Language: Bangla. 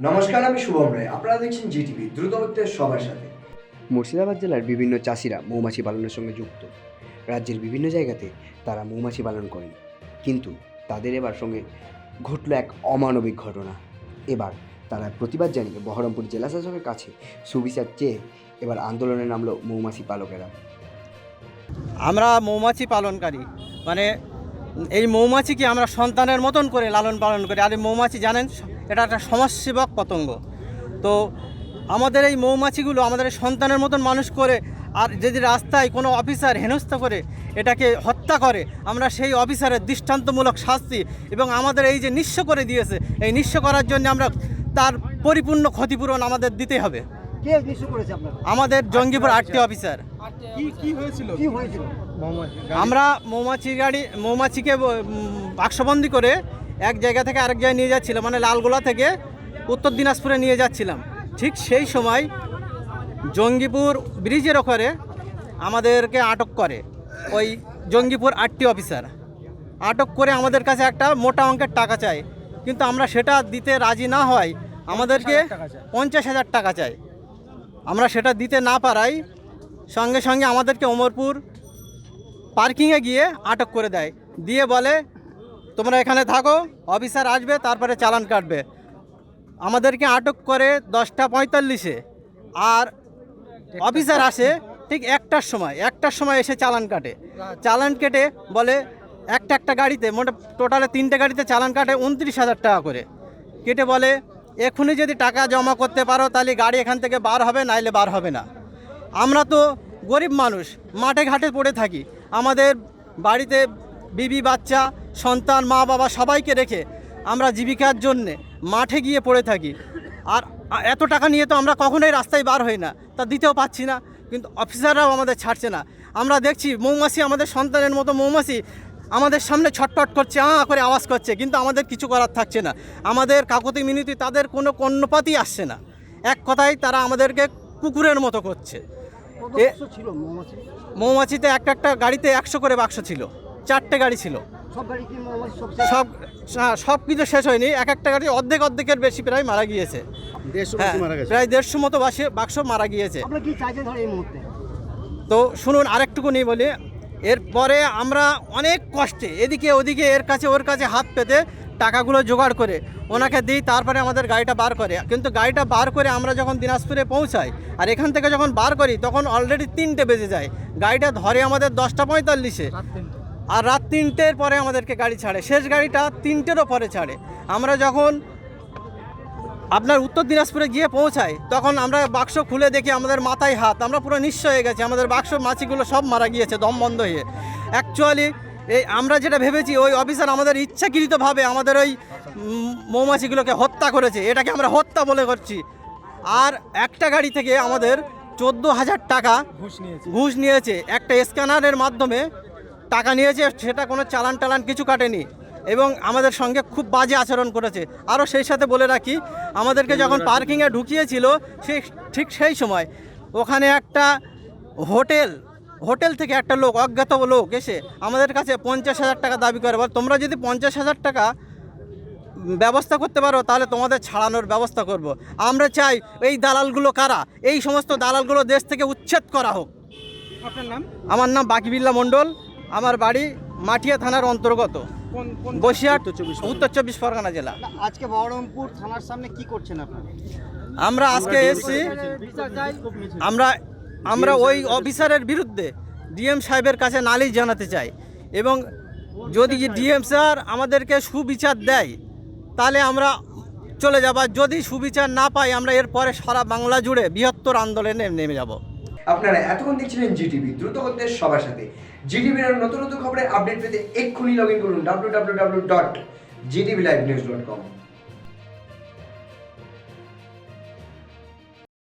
নমস্কার আমি শুভম রায়। আপনারা দেখছেন জিটিভি দ্রুত হচ্ছে সবার সাথে। মুর্শিদাবাদ জেলার বিভিন্ন চাষিরা মৌমাছি পালনের সঙ্গে যুক্ত। রাজ্যের বিভিন্ন জায়গাতে তারা মৌমাছি পালন করেন। কিন্তু তাদের এবার সঙ্গে ঘটল এক অমানবিক ঘটনা। এবার তারা প্রতিবাদ জানিয়ে বহরমপুর জেলা শাসকের কাছে সুবিচার চেয়ে এবার আন্দোলনে নামলো মৌমাছি পালকেরা। আমরা মৌমাছি পালনকারী। মানে এই মৌমাছিকে আমরা সন্তানের মতন করে লালন পালন করি? আর এই মৌমাছি জানেন? এটা একটা সমাজসেবক পতঙ্গ। তো আমাদের এই মৌমাছিগুলো আমাদের এই সন্তানের মতন মানুষ করে আর যদি রাস্তায় কোনো অফিসার হেনস্থা করে এটাকে হত্যা করে আমরা সেই অফিসারের দৃষ্টান্তমূলক শাস্তি এবং আমাদের এই যে নিঃস্ব করে দিয়েছে এই নিঃস্ব করার জন্য আমরা তার পরিপূর্ণ ক্ষতিপূরণ আমাদের দিতে হবে। কে নিশ্চয় করেছে আপনার? আমাদের জঙ্গিপুর আটটি অফিসার। কি কি হয়েছিল? আমরা মৌমাছি গাড়ি মৌমাছিকে বাক্সবন্দি করে এক জায়গা থেকে আরেক জায়গায় নিয়ে যাচ্ছিলাম মানে লালগোলা থেকে উত্তর দিনাজপুরে নিয়ে যাচ্ছিলাম। ঠিক সেই সময় জঙ্গিপুর ব্রিজের ওখানে আমাদেরকে আটক করে ওই জঙ্গিপুর আটটি অফিসার। আটক করে আমাদের কাছে একটা মোটা অঙ্কের টাকা চায় কিন্তু আমরা সেটা দিতে রাজি না হয় আমাদেরকে পঞ্চাশ হাজার টাকা চাই আমরা সেটা দিতে না পারাই সঙ্গে সঙ্গে আমাদেরকে অমরপুর পার্কিংয়ে গিয়ে আটক করে দেয়। দিয়ে বলে তোমরা এখানে থাকো, অফিসার আসবে, তারপরে চালান কাটবে। আমাদেরকে আটক করে দশটা পঁয়তাল্লিশে। আর অফিসার আসে ঠিক একটার সময় একটার সময় এসে চালান কাটে। চালান কেটে বলে, একটা একটা গাড়িতে, মোটা টোটালে তিনটে গাড়িতে চালান কাটে উনত্রিশ হাজার টাকা করে। কেটে বলে এখনই যদি টাকা জমা করতে পারো, তাহলে গাড়ি এখান থেকে বার হবে, নাইলে বার হবে না। আমরা তো গরিব মানুষ, মাঠে ঘাটে পড়ে থাকি। আমাদের বাড়িতে বিবি বাচ্চা সন্তান মা বাবা সবাইকে রেখে আমরা জীবিকার জন্যে মাঠে গিয়ে পড়ে থাকি। আর এত টাকা নিয়ে তো আমরা কখনোই রাস্তায় বার হই না তা দিতেও পাচ্ছি না কিন্তু অফিসাররাও আমাদের ছাড়ছে না। আমরা দেখছি মৌমাছি আমাদের সন্তানের মতো মৌমাছি আমাদের সামনে ছটপট করছে আ করে আওয়াজ করছে কিন্তু আমাদের কিছু করার থাকছে না। আমাদের কাকতি মিনতি তাদের কোনো কর্ণপাতই আসছে না। এক কথায় তারা আমাদেরকে কুকুরের মতো করছে। মৌমাছিতে একটা একটা গাড়িতে একশো করে বাক্স ছিল। চারটে গাড়ি ছিল। সব গাড়ি কি মৌমাছি সব সব হ্যাঁ, সব কিছু শেষ হয়নি। এক একটা গাড়ি অর্ধেক অর্ধেকের বেশি প্রায় মারা গিয়েছে। হ্যাঁ প্রায় দেড়শো মতো বাসে বাক্স মারা গিয়েছে। আপনার কি চাইছেন ধর এই মুহূর্তে? তো শুনুন আরেকটুকু নেই বলি। এরপরে আমরা অনেক কষ্টে এদিকে ওদিকে এর কাছে ওর কাছে হাত পেতে টাকাগুলো জোগাড় করে ওনাকে দিই তারপরে আমাদের গাড়িটা বার করে। কিন্তু গাড়িটা বার করে আমরা যখন দিনাজপুরে পৌঁছাই আর এখান থেকে যখন বার করি তখন অলরেডি তিনটে বেজে যায়। গাড়িটা ধরে আমাদের দশটা পঁয়তাল্লিশে। আর রাত তিনটের পরে আমাদেরকে গাড়ি ছাড়ে। শেষ গাড়িটা তিনটেরও পরে ছাড়ে। আমরা যখন আপনার উত্তর দিনাজপুরে গিয়ে পৌঁছাই তখন আমরা বাক্স খুলে দেখি আমাদের মাথায় হাত। আমরা পুরো নিঃস্ব হয়ে গেছি। আমাদের বাক্স মাছিগুলো সব মারা গিয়েছে দম বন্ধ হয়ে। অ্যাকচুয়ালি এই আমরা যেটা ভেবেছি ওই অফিসার আমাদের ইচ্ছাকৃতভাবে আমাদের ওই মৌমাছিগুলোকে হত্যা করেছে। এটাকে আমরা হত্যা বলে করছি। আর একটা গাড়ি থেকে আমাদের চোদ্দ হাজার টাকা ঘুষ নিয়েছে। একটা স্ক্যানারের মাধ্যমে টাকা নিয়েছে সেটা কোনো চালান টালান কিছু কাটেনি। এবং আমাদের সঙ্গে খুব বাজে আচরণ করেছে। আরও সেই সাথে বলে রাখি আমাদেরকে যখন পার্কিংয়ে ঢুকিয়েছিল সেই ঠিক সেই সময় ওখানে একটা হোটেল হোটেল থেকে একটা লোক অজ্ঞাত লোক এসে আমাদের কাছে পঞ্চাশ হাজার টাকা দাবি করে বল তোমরা যদি পঞ্চাশ হাজার টাকা ব্যবস্থা করতে পারো তাহলে তোমাদের ছাড়ানোর ব্যবস্থা করব। আমরা চাই এই দালালগুলো কারা? এই সমস্ত দালালগুলো দেশ থেকে উচ্ছেদ করা হোক। আপনার নাম? আমার নাম বাকিবিল্লা মণ্ডল। আমার বাড়ি মাটিয়া থানার অন্তর্গত। কোন কোন বসিরহাট উত্তর চব্বিশ পরগনা? জেলা। আজকে বহরমপুর থানার সামনে কি করছেন আপনারা? আমরা আজকে এসেছি। আমরা আমরা ওই অফিসারের বিরুদ্ধে ডিএম সাহেবের কাছে নালিশ জানাতে চাই। এবং যদি ডিএম স্যার আমাদেরকে সুবিচার দেয় তাহলে আমরা চলে যাব। আর যদি সুবিচার না পাই আমরা এরপরে সারা বাংলা জুড়ে বৃহত্তর আন্দোলনে নেমে যাব। আপনারা এতক্ষণ দেখছিলেন জিটিভি, দ্রুত করতে সবার সাথে। জিটিভির নতুন নতুন খবরের আপডেট পেতে এক্ষুনি লগ ইন করুন W W W dot ZTV live news dot com